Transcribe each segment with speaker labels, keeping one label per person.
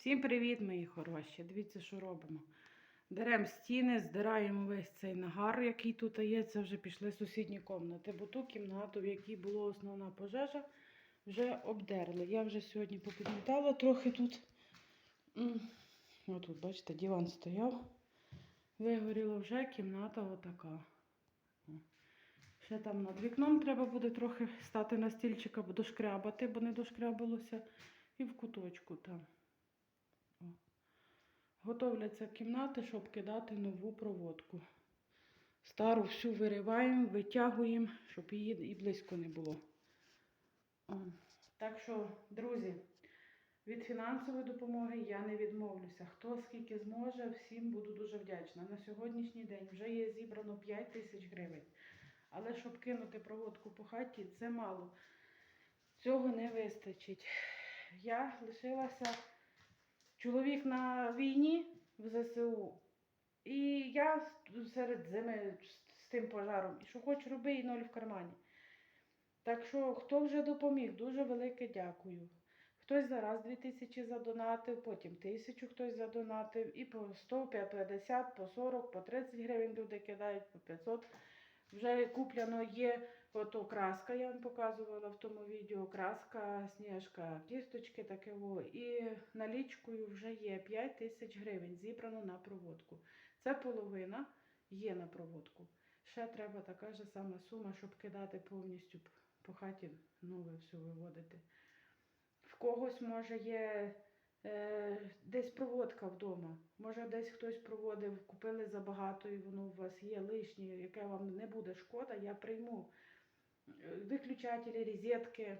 Speaker 1: Всім привіт, мої хороші. Дивіться, що робимо. Деремо стіни, здираємо весь цей нагар, який тут є. Це вже пішли сусідні кімнати, бо ту кімнату, в якій була основна пожежа, вже обдерли. Я вже сьогодні попідмітала трохи тут. Отут, бачите, диван стояв. Вигоріла вже кімната отака. Ще там над вікном треба буде трохи стати на стільчика, бо дошкрябати, бо не дошкрябалося. І в куточку там. Готовляться кімнати, щоб кидати нову проводку. Стару всю вириваємо, витягуємо, щоб її і близько не було. Так що, друзі, від фінансової допомоги я не відмовлюся. Хто скільки зможе, всім буду дуже вдячна. На сьогоднішній день вже є зібрано 5 тисяч гривень. Але щоб кинути проводку по хаті, це мало. Цього не вистачить. Я лишилася чоловік на війні в ЗСУ. І я серед зими з тим пожаром. І що хоч роби, і ноль в кармані. Так що, хто вже допоміг, дуже велике дякую. Хтось зараз 2 тисячі задонатив, потім тисячу хтось задонатив, і по 100, 50, по 40, по 30 гривень люди кидають, по 500. Вже куплено є ото краска, я вам показувала в тому відео. Краска, сніжка, кісточки таке. І налічкою вже є 5 тисяч гривень зібрано на проводку. Це половина є на проводку. Ще треба така ж сама сума, щоб кидати повністю по хаті нове все виводити. В когось може є е, десь проводка вдома. Може, десь хтось проводив, купили забагато, і воно у вас є лишнє, яке вам не буде шкода, я прийму виключателі, розетки,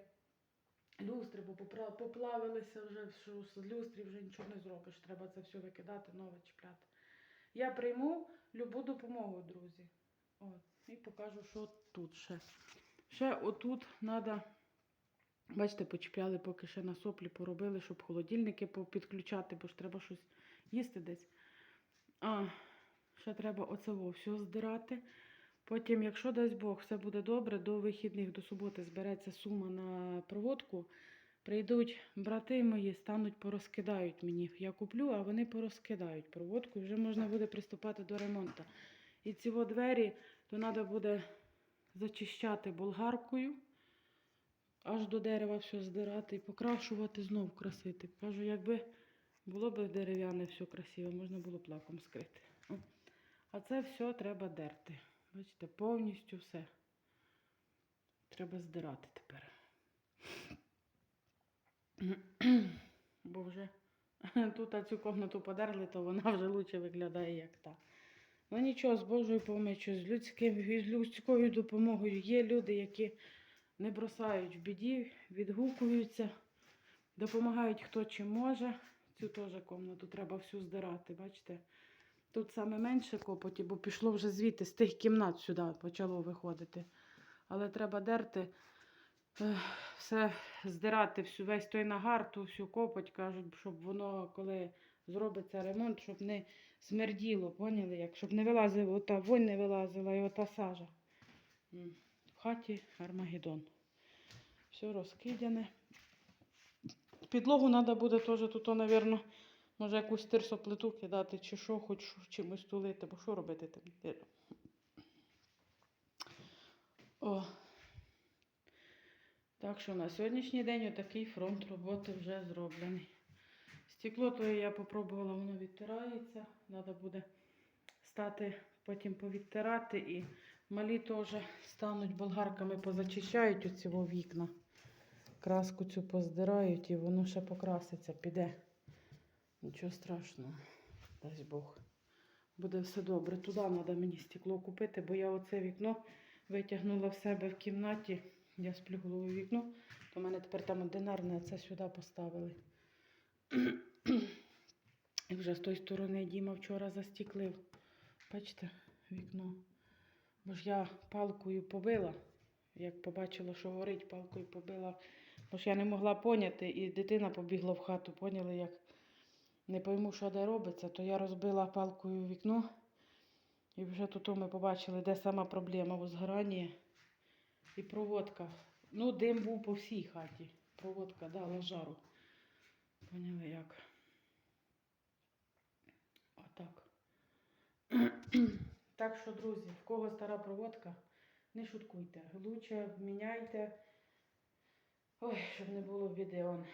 Speaker 1: люстри, бо поплавилися вже, що з люстрів вже нічого не зробиш. Треба це все викидати, нове чіпляти. Я прийму любу допомогу, друзі. От, і покажу, що тут ще. Ще отут треба. Бачите, почіпляли, поки ще на соплі поробили, щоб холодильники підключати, бо ж треба щось їсти десь. А, ще треба оцево все здирати. Потім, якщо дасть Бог, все буде добре, до вихідних, до суботи збереться сума на проводку. Прийдуть брати мої, стануть, порозкидають мені. Я куплю, а вони порозкидають проводку і вже можна буде приступати до ремонту. І ці двері, то треба буде зачищати болгаркою аж до дерева все здирати і покрашувати, знов красити. Кажу, якби було б дерев'яне все красиве, можна було б лаком скрити. А це все треба дерти. Бачите, повністю все. Треба здирати тепер. Бо вже тут цю комнату подерли, то вона вже лучше виглядає, як та. Ну нічого, з Божою помічю, з, людським, з людською допомогою є люди, які не бросають в біді, відгукуються, допомагають хто чим може. Цю теж комнату треба всю здирати, бачите? Тут саме менше копоті, бо пішло вже звідти з тих кімнат сюди почало виходити. Але треба дерти, все здирати, всю, весь той нагар, ту всю копоть, кажуть, щоб воно, коли зробиться ремонт, щоб не смерділо, поняли? Як, щоб не вилазила, ота вонь не вилазила і ота сажа. В хаті Армагеддон. Все розкидяне. Підлогу треба буде теж тут, мабуть, може якусь тирсоплиту кидати, чи що, хоч чимось тулити, бо що робити там? О. Так що на сьогоднішній день отакий фронт роботи вже зроблений. Стекло то я попробувала, воно відтирається. Треба буде стати, потім повідтирати і малі теж стануть болгарками, позачищають оці вікна. Краску цю поздирають і воно ще покраситься, піде. Нічого страшного, дасть Бог. Буде все добре. Туди треба мені стекло купити, бо я оце вікно витягнула в себе в кімнаті. Я сплю головою вікно, то в мене тепер там одинарне, це сюди поставили. І вже з тої сторони Діма вчора застіклив. Бачите, вікно. Бо ж я палкою побила, як побачила, що горить, палкою побила. Бо ж я не могла поняти, і дитина побігла в хату, поняли, як не пойму, що де робиться, то я розбила палкою вікно. І вже тут ми побачили, де сама проблема в згоранні. І проводка. Ну, дим був по всій хаті. Проводка дала жару. Поняли як? Отак. Так що, друзі, в кого стара проводка, не шуткуйте. Лучше міняйте. Ой, щоб не було відео.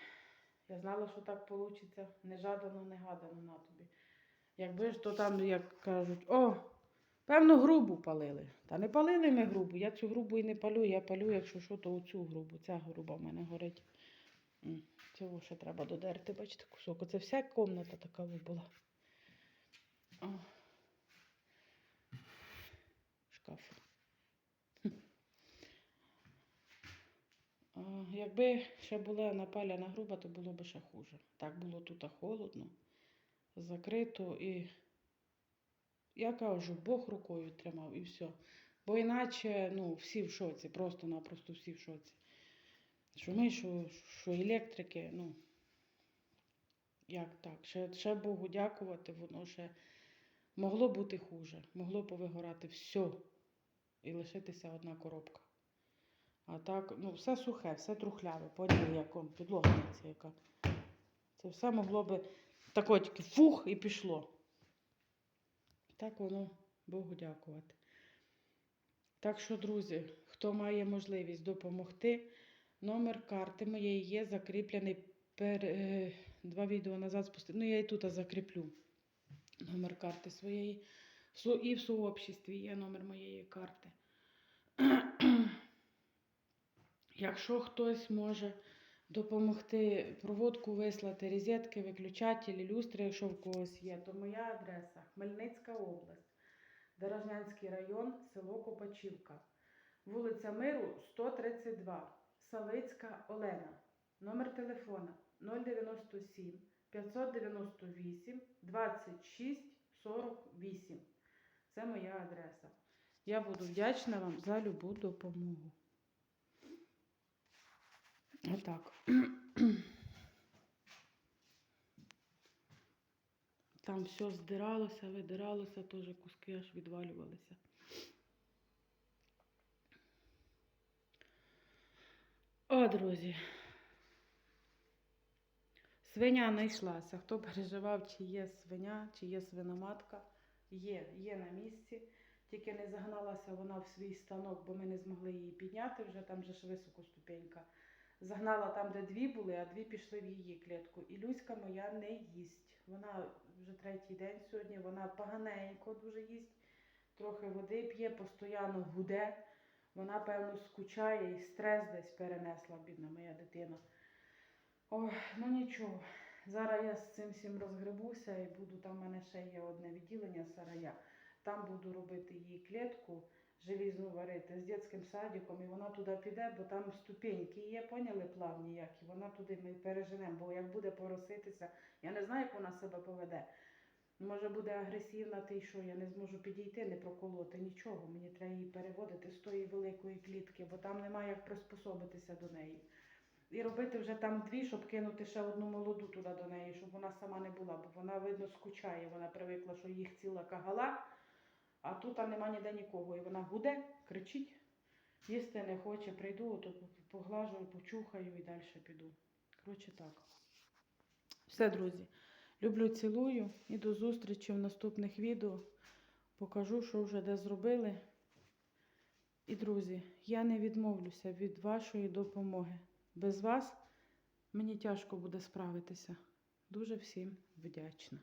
Speaker 1: Я знала, що так вийде. Не жадано, не гадано на тобі. Якби ж то там, як кажуть, о, певно, грубу палили. Та не палили ми грубу. Я цю грубу і не палю. Я палю, якщо що, то оцю грубу. Ця груба в мене горить. Цього ще треба додерти, бачите, кусок. Оце вся комната така була. О. Шкаф. Хм. А, Якби ще була напаляна груба, то було б ще хуже. Так було тут холодно, закрито і я кажу, Бог рукою тримав і все. Бо іначе ну, всі в шоці, просто-напросто всі в шоці. Що ми, що, що електрики, ну, як так? Ще, ще Богу дякувати, воно ще могло бути хуже. Могло повигорати все і лишитися одна коробка. А так, ну, все сухе, все трухляве, поняли, як он, підлога яка. Це все могло би тако тільки фух і пішло. Так воно Богу дякувати. Так що, друзі, хто має можливість допомогти, номер карти моєї є закріплений пер, е, два відео назад спустив. Ну, я і тут закріплю номер карти своєї. І в сообществі є номер моєї карти. Якщо хтось може допомогти проводку вислати, розетки, виключателі, люстри, якщо в когось є, то моя адреса Хмельницька область, Дорожнянський район, село Копачівка, вулиця Миру, 132, Савицька Олена. Номер телефона 097 598 26 48. Це моя адреса. Я буду вдячна вам за любу допомогу. Отак. Там все здиралося, видиралося, теж куски аж відвалювалися. О, друзі. Свиня знайшлася. Хто переживав, чи є свиня, чи є свиноматка. Є, є на місці. Тільки не загналася вона в свій станок, бо ми не змогли її підняти вже, там же ж високо ступенька. Загнала там, де дві були, а дві пішли в її клітку. І Люська моя не їсть. Вона вже третій день сьогодні, вона поганенько дуже їсть, трохи води п'є, постійно гуде. Вона, певно, скучає і стрес десь перенесла, бідна моя дитина. Ой, ну нічого. Зараз я з цим всім розгребуся і буду, там в мене ще є одне відділення сарая. Там буду робити її клітку, желізну варити з дитячим садиком, і вона туди піде, бо там ступеньки є, поняли плавні які. Вона туди ми переженемо, бо як буде пороситися, я не знаю, як вона себе поведе. Може буде агресивна, ти що, я не зможу підійти, не проколоти нічого. Мені треба її переводити з тої великої клітки, бо там немає як приспособитися до неї. І робити вже там дві, щоб кинути ще одну молоду туди до неї, щоб вона сама не була, бо вона, видно, скучає. Вона привикла, що їх ціла кагала, а тут нема ніде нікого. І вона гуде, кричить, їсти не хоче, прийду, то поглажую, почухаю і далі піду. Коротше так. Все, друзі. Люблю, цілую і до зустрічі в наступних відео. Покажу, що вже де зробили. І, друзі, я не відмовлюся від вашої допомоги. Без вас мені тяжко буде справитися. Дуже всім вдячна.